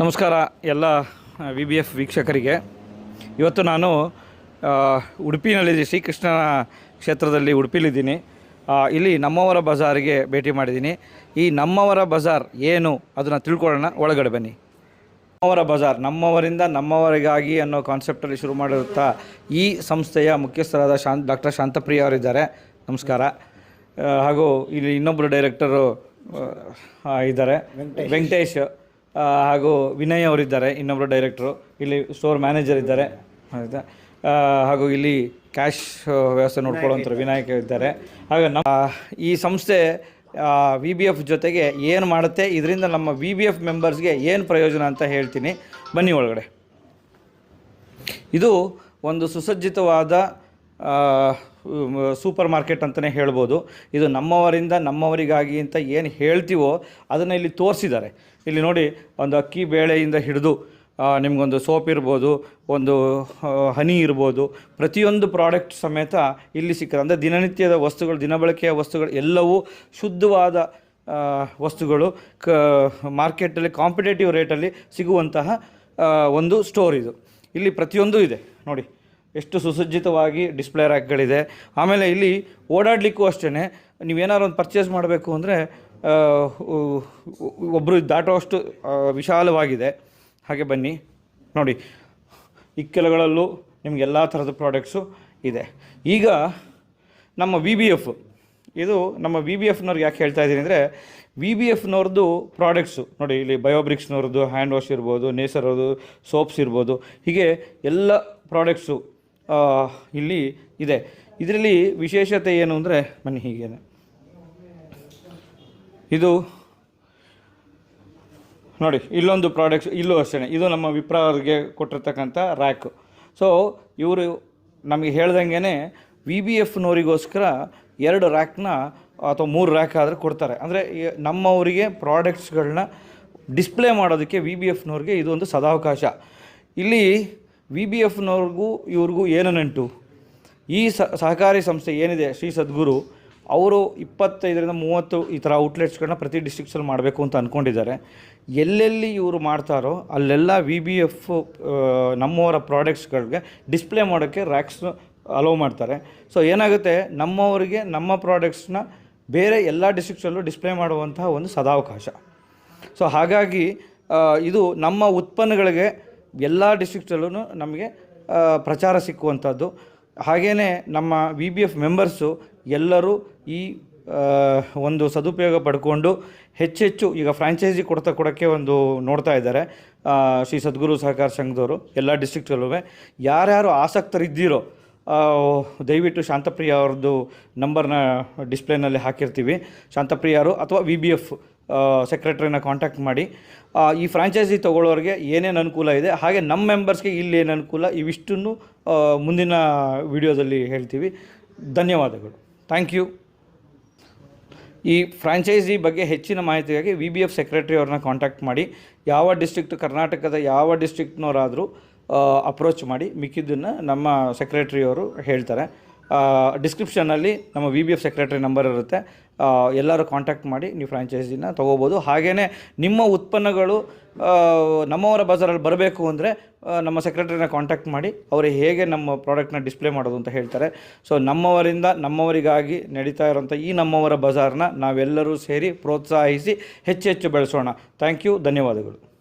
ನಮಸ್ಕಾರ ಎಲ್ಲ V B F ವೀಕ್ಷಕರಿಗೆ. ಇವತ್ತು ನಾನು ಉಡುಪಿನಲ್ಲಿದ್ದೀನಿ. ಉಡುಪಿನಲ್ಲಿ ಶ್ರೀಕೃಷ್ಣನ ಕ್ಷೇತ್ರದಲ್ಲಿ ಉಡುಪಿಲಿದ್ದೀನಿ ಇಲ್ಲಿ ನಮ್ಮವರ ಬಜಾರಿಗೆ ಭೇಟಿ ಮಾಡಿದ್ದೀನಿ. ಈ ನಮ್ಮವರ ಬಜಾರ್ ಏನು ಅದನ್ನು ತಿಳ್ಕೊಳ್ಳೋಣ. ಒಳಗಡೆ ಬನ್ನಿ. ನಮ್ಮವರ ಬಜಾರ್, ನಮ್ಮವರಿಂದ ನಮ್ಮವರಿಗಾಗಿ ಅನ್ನೋ ಕಾನ್ಸೆಪ್ಟಲ್ಲಿ ಶುರು ಮಾಡಿರುತ್ತಾ ಈ ಸಂಸ್ಥೆಯ ಮುಖ್ಯಸ್ಥರಾದ ಶಾಂತ್, ಡಾಕ್ಟರ್ ಶಾಂತಪ್ರಿಯ ಅವರಿದ್ದಾರೆ. ನಮಸ್ಕಾರ. ಹಾಗೂ ಇಲ್ಲಿ ಇನ್ನೊಬ್ಬರು ಡೈರೆಕ್ಟರು ಇದ್ದಾರೆ. ವೆಂಕಟೇಶ್. ಹಾಗೂ ವಿನಯ್ ಅವರಿದ್ದಾರೆ ಇನ್ನೊಬ್ಬರು ಡೈರೆಕ್ಟ್ರು ಇಲ್ಲಿ ಸ್ಟೋರ್ ಮ್ಯಾನೇಜರ್ ಇದ್ದಾರೆ. ಆಯ್ತಾ? ಹಾಗೂ ಇಲ್ಲಿ ಕ್ಯಾಶ್ ವ್ಯವಸ್ಥೆ ನೋಡ್ಕೊಳ್ಳೋಂಥ ವಿನಾಯಕ ಇದ್ದಾರೆ. ಹಾಗೆ ನಮ್ಮ ಈ ಸಂಸ್ಥೆ ವಿ ಬಿ ಎಫ್ ಜೊತೆಗೆ ಏನು ಮಾಡುತ್ತೆ ಇದರಿಂದ ನಮ್ಮ ವಿ ಬಿ ಎಫ್ ಮೆಂಬರ್ಸ್ಗೆ ಏನು ಪ್ರಯೋಜನ ಅಂತ ಹೇಳ್ತೀನಿ. ಬನ್ನಿ ಒಳಗಡೆ. ಇದು ಒಂದು ಸುಸಜ್ಜಿತವಾದ ಸೂಪರ್ ಮಾರ್ಕೆಟ್ ಅಂತಲೇ ಹೇಳ್ಬೋದು. ಇದು ನಮ್ಮವರಿಂದ ನಮ್ಮವರಿಗಾಗಿ ಅಂತ ಏನು ಹೇಳ್ತೀವೋ ಅದನ್ನು ಇಲ್ಲಿ ತೋರಿಸಿದ್ದಾರೆ. ಇಲ್ಲಿ ನೋಡಿ, ಒಂದು ಅಕ್ಕಿ ಬೇಳೆಯಿಂದ ಹಿಡಿದು ನಿಮಗೊಂದು ಸೋಪ್ ಇರ್ಬೋದು, ಒಂದು ಹನಿ ಇರ್ಬೋದು, ಪ್ರತಿಯೊಂದು ಪ್ರಾಡಕ್ಟ್ ಸಮೇತ ಇಲ್ಲಿ ಸಿಕ್ಕದೆ. ಅಂದರೆ ದಿನನಿತ್ಯದ ವಸ್ತುಗಳು ದಿನಬಳಕೆಯ ವಸ್ತುಗಳು ಎಲ್ಲವೂ ಶುದ್ಧವಾದ ವಸ್ತುಗಳು, ಕ, ಮಾರ್ಕೆಟಲ್ಲಿ ಕಾಂಪಿಟೇಟಿವ್ ರೇಟಲ್ಲಿ ಸಿಗುವಂತಹ ಒಂದು ಸ್ಟೋರ್ ಇದು. ಇಲ್ಲಿ ಪ್ರತಿಯೊಂದು ಇದೆ. ನೋಡಿ. ಎಷ್ಟು ಸುಸಜ್ಜಿತವಾಗಿ ಡಿಸ್ಪ್ಲೇ ರ್ಯಾಕ್ಗಳಿದೆ ಆಮೇಲೆ ಇಲ್ಲಿ ಓಡಾಡಲಿಕ್ಕೂ ಅಷ್ಟೇ ನೀವೇನಾದ್ರು ಒಂದು ಪರ್ಚೇಸ್ ಮಾಡಬೇಕು ಅಂದರೆ ಒಬ್ಬರು ದಾಟುವಷ್ಟು ವಿಶಾಲವಾಗಿದೆ. ಹಾಗೆ ಬನ್ನಿ, ನೋಡಿ. ಇಕ್ಕೆಲಗಳಲ್ಲೂ ನಿಮ್ಗೆ ಎಲ್ಲ ಥರದ ಪ್ರಾಡಕ್ಟ್ಸು ಇದೆ. ಈಗ ನಮ್ಮ ವಿ ಬಿ ಎಫ್ ಇದು ನಮ್ಮ ವಿ ಬಿ ಎಫ್ನವ್ರಿಗೆ ಯಾಕೆ ಹೇಳ್ತಾ ಇದ್ದೀನಿ ಅಂದರೆ ವಿ ಬಿ ಎಫ್ನವ್ರದ್ದು ಪ್ರಾಡಕ್ಟ್ಸು ನೋಡಿ ಇಲ್ಲಿ ಬಯೋಬ್ರಿಕ್ಸ್ನವ್ರದ್ದು ಹ್ಯಾಂಡ್ ವಾಶ್ ಇರ್ಬೋದು ನೇಸರ್ ಅವ್ರದ್ದು ಸೋಪ್ಸ್ ಇರ್ಬೋದು, ಹೀಗೆ ಎಲ್ಲ ಪ್ರಾಡಕ್ಟ್ಸು ಇಲ್ಲಿ ಇದೆ. ಇದರಲ್ಲಿ ವಿಶೇಷತೆ ಏನು ಅಂದರೆ, ಬನ್ನಿ ಹೀಗೇನೆ ಇದು ನೋಡಿ, ಇಲ್ಲೊಂದು ಪ್ರಾಡಕ್ಟ್ಸ್ ಇಲ್ಲೂ ಅಷ್ಟೇ ಇದು ನಮ್ಮ ವಿಪ್ರ ಅವ್ರಿಗೆ ಕೊಟ್ಟಿರ್ತಕ್ಕಂಥ ರ್ಯಾಕು ಸೊ ಇವರು ನಮಗೆ ಹೇಳ್ದಂಗೆ ವಿ ಬಿ ಎಫ್ನವರಿಗೋಸ್ಕರ ಎರಡು ರ್ಯಾಕ್ನ ಅಥವಾ ಮೂರು ರ್ಯಾಕ್ ಆದರೆ ಕೊಡ್ತಾರೆ. ಅಂದರೆ ನಮ್ಮವರಿಗೆ ಪ್ರಾಡಕ್ಟ್ಸ್ಗಳನ್ನ ಡಿಸ್ಪ್ಲೇ ಮಾಡೋದಕ್ಕೆ ವಿ ಬಿ ಎಫ್ನವ್ರಿಗೆ ಇದೊಂದು ಸದಾವಕಾಶ. ಇಲ್ಲಿ ವಿ ಬಿ ಎಫ್ನವ್ರಿಗೂ ಇವ್ರಿಗೂ ಏನು ನಂಟು ಈ ಸಹಕಾರಿ ಸಂಸ್ಥೆ ಏನಿದೆ ಶ್ರೀ ಸದ್ಗುರು, ಅವರು ಇಪ್ಪತ್ತೈದರಿಂದ ಮೂವತ್ತು ಈ ಥರ ಔಟ್ಲೆಟ್ಸ್ಗಳನ್ನ ಪ್ರತಿ ಡಿಸ್ಟ್ರಿಕ್ಸಲ್ಲಿ ಮಾಡಬೇಕು ಅಂತ ಅಂದ್ಕೊಂಡಿದ್ದಾರೆ ಎಲ್ಲೆಲ್ಲಿ ಇವರು ಮಾಡ್ತಾರೋ, ಅಲ್ಲೆಲ್ಲ ವಿ ಬಿ ಎಫ್ ನಮ್ಮವರ ಪ್ರಾಡಕ್ಟ್ಸ್ಗಳಿಗೆ ಡಿಸ್ಪ್ಲೇ ಮಾಡೋಕ್ಕೆ ರ್ಯಾಕ್ಸ್ ಅಲೋ ಮಾಡ್ತಾರೆ. ಸೊ ಏನಾಗುತ್ತೆ? ನಮ್ಮವರಿಗೆ, ನಮ್ಮ ಪ್ರಾಡಕ್ಟ್ಸ್ನ ಬೇರೆ ಎಲ್ಲ ಡಿಸ್ಟ್ರಿಕ್ಸಲ್ಲೂ ಡಿಸ್ಪ್ಲೇ ಮಾಡುವಂತಹ ಒಂದು ಸದಾವಕಾಶ. ಸೊ ಹಾಗಾಗಿ ಇದು ನಮ್ಮ ಉತ್ಪನ್ನಗಳಿಗೆ ಎಲ್ಲ ಡಿಸ್ಟ್ರಿಕ್ಟಲ್ಲೂ ನಮಗೆ ಪ್ರಚಾರ ಸಿಕ್ಕುವಂಥದ್ದು. ಹಾಗೆಯೇ ನಮ್ಮ ವಿ ಬಿ ಎಫ್ ಮೆಂಬರ್ಸು ಎಲ್ಲರೂ ಈ ಒಂದು ಸದುಪಯೋಗ ಪಡ್ಕೊಂಡು ಹೆಚ್ಚೆಚ್ಚು ಈಗ ಫ್ರಾಂಚೈಸಿ ಕೊಡ್ತಾ ಕೊಡೋಕ್ಕೆ ಒಂದು ನೋಡ್ತಾ ಇದ್ದಾರೆ. ಶ್ರೀ ಸದ್ಗುರು ಸಹಕಾರ ಸಂಘದವರು, ಎಲ್ಲ ಡಿಸ್ಟ್ರಿಕ್ಟಲ್ಲೂ ಯಾರ್ಯಾರು ಆಸಕ್ತರಿದ್ದೀರೋ ದಯವಿಟ್ಟು ಶಾಂತಪ್ರಿಯ ಅವ್ರದ್ದು ನಂಬರ್ನ ಡಿಸ್ಪ್ಲೇನಲ್ಲಿ ಹಾಕಿರ್ತೀವಿ. ಶಾಂತಪ್ರಿಯರು ಅಥವಾ ವಿ ಬಿ ಎಫ್ ಸೆಕ್ರೆಟ್ರಿನ ಕಾಂಟ್ಯಾಕ್ಟ್ ಮಾಡಿ ಈ ಫ್ರಾಂಚೈಸಿ ತೊಗೊಳ್ಳೋರಿಗೆ ಏನೇನು ಅನುಕೂಲ ಇದೆ, ಹಾಗೆ ನಮ್ಮ ಮೆಂಬರ್ಸ್ಗೆ ಇಲ್ಲಿ ಏನು ಅನುಕೂಲ, ಇವಿಷ್ಟನ್ನು ಮುಂದಿನ ವಿಡಿಯೋದಲ್ಲಿ ಹೇಳ್ತೀವಿ. ಧನ್ಯವಾದಗಳು. ಥ್ಯಾಂಕ್ ಯು ಈ ಫ್ರಾಂಚೈಸಿ ಬಗ್ಗೆ ಹೆಚ್ಚಿನ ಮಾಹಿತಿಗಾಗಿ ವಿ ಬಿ ಎಫ್ ಸೆಕ್ರೆಟರಿ ಅವ್ರನ್ನ ಕಾಂಟ್ಯಾಕ್ಟ್ ಮಾಡಿ, ಯಾವ ಡಿಸ್ಟ್ರಿಕ್ಟ್ ಕರ್ನಾಟಕದ ಯಾವ ಡಿಸ್ಟ್ರಿಕ್ಟ್ನವರಾದರೂ ಅಪ್ರೋಚ್ ಮಾಡಿ, ಮಿಕ್ಕಿದ್ದನ್ನು ನಮ್ಮ ಸೆಕ್ರೆಟ್ರಿಯವರು ಹೇಳ್ತಾರೆ. ಡಿಸ್ಕ್ರಿಪ್ಷನಲ್ಲಿ ನಮ್ಮ V B F secretary number ಇರುತ್ತೆ. ಎಲ್ಲರೂ ಕಾಂಟ್ಯಾಕ್ಟ್ ಮಾಡಿ ನೀವು ಫ್ರಾಂಚೈಸಿನ ತೊಗೋಬೋದು. ಹಾಗೆಯೇ ನಿಮ್ಮ ಉತ್ಪನ್ನಗಳು ನಮ್ಮವರ ಬಜಾರಲ್ಲಿ ಬರಬೇಕು ಅಂದರೆ ನಮ್ಮ ಸೆಕ್ರೆಟರಿನ ಕಾಂಟ್ಯಾಕ್ಟ್ ಮಾಡಿ ಅವರು ಹೇಗೆ ನಮ್ಮ ಪ್ರಾಡಕ್ಟ್ನ ಡಿಸ್ಪ್ಲೇ ಮಾಡೋದು ಅಂತ ಹೇಳ್ತಾರೆ. ಸೊ ನಮ್ಮವರಿಂದ, ನಮ್ಮವರಿಗಾಗಿ ನಡೀತಾ ಇರೋಂಥ ಈ ನಮ್ಮವರ ಬಜಾರ್ನ ನಾವೆಲ್ಲರೂ ಸೇರಿ ಪ್ರೋತ್ಸಾಹಿಸಿ ಹೆಚ್ಚು ಹೆಚ್ಚು ಬೆಳೆಸೋಣ. ಥ್ಯಾಂಕ್ ಯು ಧನ್ಯವಾದಗಳು.